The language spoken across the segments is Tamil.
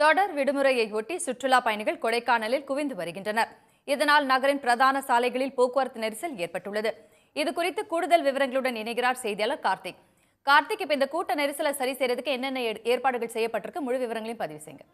தொடர் விடுமுறையை ஒட்டி சுற்றுலா பயணிகள் கொடைக்கானலில் குவிந்து வருகின்றனர். இதனால் நகரின் பிரதான சாலைகளில் போக்குவரத்து நெரிசல் ஏற்பட்டுள்ளது. இது குறித்து கூடுதல் விவரங்களுடன் இணைகிறார் செய்தியாளர் கார்த்திக். கார்த்திக் இப்ப இந்த கூட்ட நெரிசலை சரி செய்யறதுக்கு என்னென்ன ஏற்பாடுகள் செய்யப்பட்டிருக்கு? முழு விவரங்களையும் பதிவு செய்யுங்க.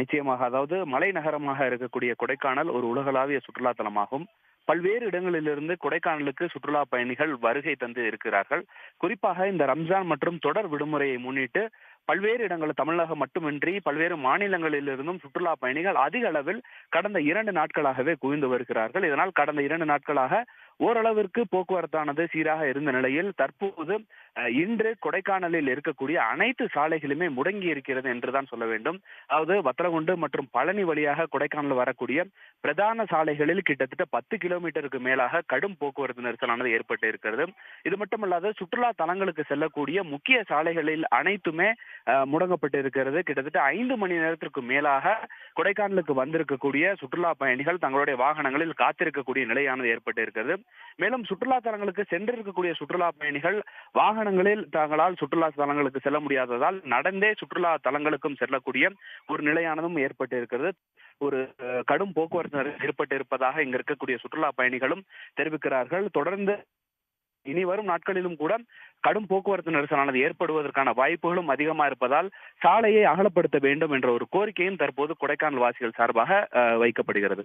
நிச்சயமாக அதாவது மலை நகரமாக இருக்கக்கூடிய கொடைக்கானல் ஒரு உலகளாவிய சுற்றுலா தலமாகும் பல்வேறு இடங்களிலிருந்து கொடைக்கானலுக்கு சுற்றுலா பயணிகள் வருகை தந்து இருக்கிறார்கள். குறிப்பாக இந்த ரம்ஜான் மற்றும் தொடர் விடுமுறையை முன்னிட்டு பல்வேறு இடங்களில் தமிழகம் மட்டுமின்றி பல்வேறு மாநிலங்களிலிருந்தும் சுற்றுலா பயணிகள் அதிக அளவில் கடந்த இரண்டு நாட்களாகவே குவிந்து வருகிறார்கள். இதனால் கடந்த இரண்டு நாட்களாக ஓரளவிற்கு போக்குவரத்தானது சீராக இருந்த நிலையில் தற்போது இன்று கொடைக்கானலில் இருக்கக்கூடிய அனைத்து சாலைகளுமே முடங்கி இருக்கிறது என்றுதான் சொல்ல வேண்டும். அதாவது வத்தலகுண்டு மற்றும் பழனி வழியாக கொடைக்கானல் வரக்கூடிய பிரதான சாலைகளில் கிட்டத்தட்ட பத்து கிலோமீட்டருக்கு மேலாக கடும் போக்குவரத்து நெரிசலானது ஏற்பட்டு இருக்கிறது. இது மட்டுமல்லாது சுற்றுலா தலங்களுக்கு செல்லக்கூடிய முக்கிய சாலைகளில் அனைத்துமே முடங்கப்பட்டு இருக்கிறது. கிட்டத்தட்ட ஐந்து மணி நேரத்திற்கு மேலாக கொடைக்கானலுக்கு வந்திருக்கக்கூடிய சுற்றுலா பயணிகள் தங்களுடைய வாகனங்களில் காத்திருக்கக்கூடிய நிலையானது ஏற்பட்டு இருக்கிறது. மேலும் சுற்றுலா தலங்களுக்கு சென்றிருக்கக்கூடிய சுற்றுலா பயணிகள் வாகனங்களில் தங்களால் சுற்றுலா தலங்களுக்கு செல்ல முடியாததால் நடந்தே சுற்றுலா தலங்களுக்கும் செல்லக்கூடிய ஒரு நிலையானதும் ஏற்பட்டு இருக்கிறது ஒரு கடும் போக்குவரத்து நெரிசல் ஏற்பட்டு இருப்பதாக இங்க இருக்கக்கூடிய சுற்றுலா பயணிகளும் தெரிவிக்கிறார்கள். தொடர்ந்து இனி வரும் நாட்களிலும் கூட கடும் போக்குவரத்து நெரிசலானது ஏற்படுவதற்கான வாய்ப்புகளும் அதிகமா இருப்பதால் சாலையை அகலப்படுத்த வேண்டும் என்ற ஒரு கோரிக்கையும் தற்போது கொடைக்கானல் வாசிகள் சார்பாக வைக்கப்படுகிறது.